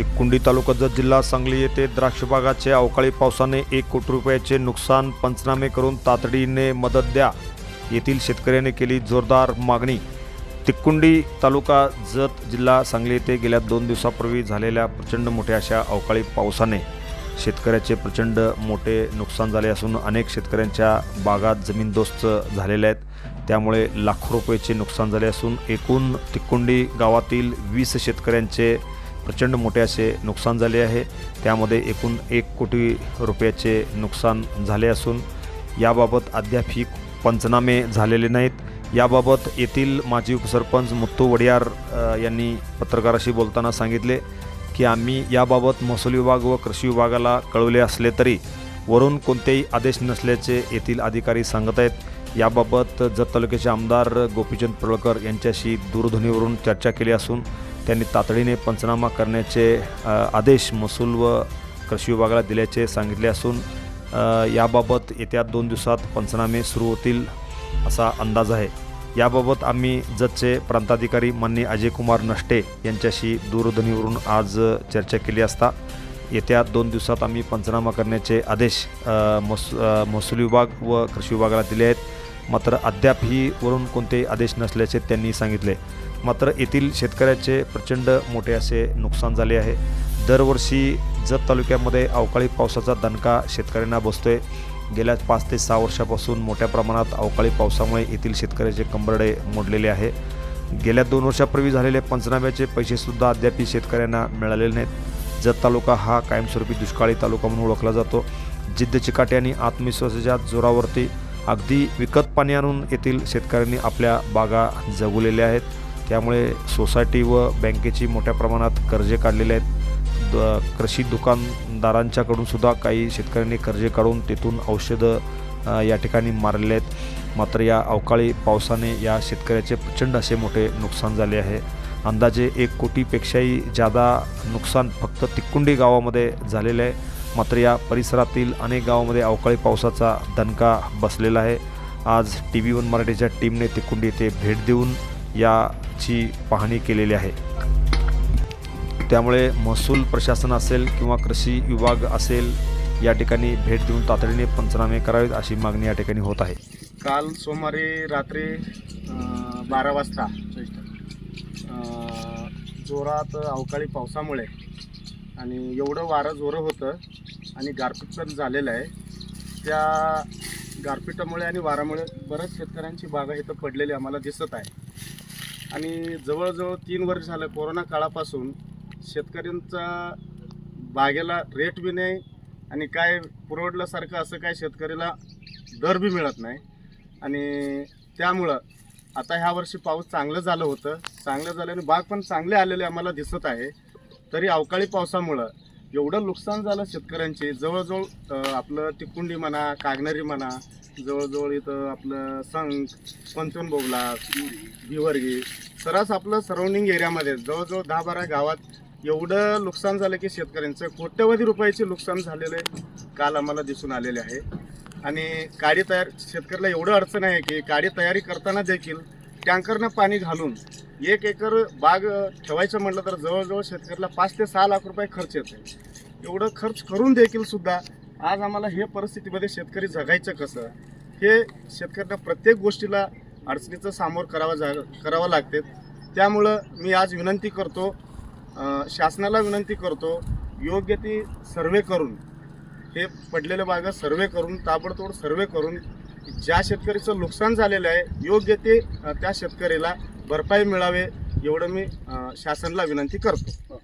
तिकुंडी तालुका जत जिल्हा सांगली येथे द्राक्ष बागाचे अवकाळी पावसाने एक कोटी रुपयाचे नुकसान पंचनामे करून तातडीने मदत द्या येथील शेतकऱ्याने केली जोरदार मागणी. तिकुंडी तालुका जत जिल्हा सांगली येथे गेल्या दोन दिवसापूर्वी झालेल्या प्रचंड मोठ्या अशा अवकाळी पावसाने शेतकऱ्याचे प्रचंड मोठे नुकसान झाले असून अनेक शेतकऱ्यांच्या बागात जमीनदोस्त झालेल्या आहेत. त्यामुळे लाखो रुपयाचे नुकसान झाले असून एकूण तिकुंडी गावातील वीस शेतकऱ्यांचे प्रचंड मोठे असे नुकसान झाले आहे. त्यामध्ये एकूण एक कोटी रुपयाचे नुकसान झाले असून याबाबत अद्याप ही पंचनामे झालेले नाहीत. याबाबत येथील माजी उपसरपंच मुत्तू वडियार यांनी पत्रकाराशी बोलताना सांगितले की आम्ही याबाबत महसूल विभाग व कृषी विभागाला कळवले असले तरी वरून कोणतेही आदेश नसल्याचे येथील अधिकारी सांगत आहेत. याबाबत जत तालुक्याचे आमदार गोपीचंद पडळकर यांच्याशी दूरध्वनीवरून चर्चा केली असून त्यांनी तातडीने पंचनामा करण्याचे आदेश महसूल व कृषी विभागाला दिल्याचे सांगितले असून याबाबत येत्या दोन दिवसात पंचनामे सुरू होतील असा अंदाज आहे. याबाबत आम्ही जतचे प्रांताधिकारी मान्य अजयकुमार नष्टे यांच्याशी दूरध्वनीवरून आज चर्चा केली असता येत्या दोन दिवसात आम्ही पंचनामा करण्याचे आदेश महसूल विभाग व कृषी विभागाला दिले आहेत. मात्र अद्याप ही वरून कोणतेही आदेश नसल्याचे त्यांनी सांगितले. मात्र येथील शेतकऱ्याचे प्रचंड मोठे असे नुकसान झाले आहे. दरवर्षी जत तालुक्यामध्ये अवकाळी पावसाचा दणका शेतकऱ्यांना बसतोय. गेल्या पाच ते सहा वर्षापासून मोठ्या प्रमाणात अवकाळी पावसामुळे येथील शेतकऱ्याचे कंबरडे मोडलेले आहे. गेल्या दोन वर्षापूर्वी झालेले पंचनाम्याचे पैसेसुद्धा अद्याप शेतकऱ्यांना मिळालेले नाहीत. जत तालुका हा कायमस्वरूपी दुष्काळी तालुका म्हणून ओळखला जातो. जिद्द चिकाटी आणि आत्मविश्वासाच्या जोरावरती अगदी विकत पाणी आणून येथील शेतकऱ्यांनी आपल्या बागा जगवलेल्या आहेत. त्यामुळे सोसायटी व बँकेची मोठ्या प्रमाणात कर्जे काढलेले आहेत. द कृषी दुकानदारांच्याकडूनसुद्धा काही शेतकऱ्यांनी कर्जे काढून तिथून औषधं या ठिकाणी मारलेले आहेत. मात्र या अवकाळी पावसाने या शेतकऱ्याचे प्रचंड असे मोठे नुकसान झाले आहे. अंदाजे एक कोटीपेक्षाही जादा नुकसान फक्त तिकुंडी गावामध्ये झालेलं आहे. मात्र या परिसरातील अनेक गावामध्ये अवकाळी पावसाचा दणका बसलेला आहे. आज टी व्ही वन मराठीच्या टीमने तिकुंडी येथे भेट देऊन या याची पाहणी केलेली आहे. त्यामुळे महसूल प्रशासन असेल किंवा कृषी विभाग असेल या ठिकाणी भेट देऊन तातडीने पंचनामे करावेत अशी मागणी या ठिकाणी होत आहे. काल सोमवारी रात्री बारा वाजता जोरात अवकाळी पावसामुळे आणि एवढं वारं जोरं होतं आणि गारपीट पण झालेलं आहे. त्या गारपिटामुळे आणि वारामुळे बऱ्याच शेतकऱ्यांची बागा इथं पडलेली आम्हाला दिसत आहे. आणि जवळजवळ तीन वर्ष झालं कोरोना काळापासून शेतकऱ्यांचा बागेला रेट बी नाही आणि काय पुरवडल्यासारखं असं काय शेतकऱ्याला दर बी मिळत नाही. आणि त्यामुळं आता ह्या वर्षी पाऊस चांगलं झालं होतं. चांगलं झालं आणि बाग पण चांगले आलेले आम्हाला दिसत आहे. तरी अवकाळी पावसामुळं एवढं नुकसान झालं शेतकऱ्यांचे. जवळजवळ आपलं तिकुंडी म्हणा कागनरी म्हणा जवळजवळ इथं आपलं संख पंचन बोगला भिवर्गी सरास आपलं सराउंडिंग एरियामध्ये जवळजवळ दहा बारा गावात एवढं नुकसान झालं की शेतकऱ्यांचं कोट्यवधी रुपयाचे नुकसान झालेले काल आम्हाला दिसून आलेले आहे. आणि काडी तयार शेतकऱ्याला एवढं अडचण आहे की काडी तयारी करताना देखील टँकरनं पाणी घालून एक एकर बाग ठेवायचं म्हटलं तर जवळजवळ शेतकऱ्याला पाच ते सहा लाख रुपये खर्च येतो एवढं खर्च करून देखील सुद्धा आज आम्हाला हे परिस्थितीमध्ये शेतकरी जगायचं कसं? हे शेतकऱ्यांना प्रत्येक गोष्टीला अडचणीचं सामोर करावा जा करावं लागते. त्यामुळं मी आज विनंती करतो शासनाला विनंती करतो योग्य ती सर्वे करून हे पडलेल्या बागा सर्वे करून ताबडतोब सर्वे करून ज्या शेतकरीचं नुकसान झालेलं आहे योग्य ते त्या शेतकऱ्याला भरपाई मिळावे एवढं मी शासनाला विनंती करतो.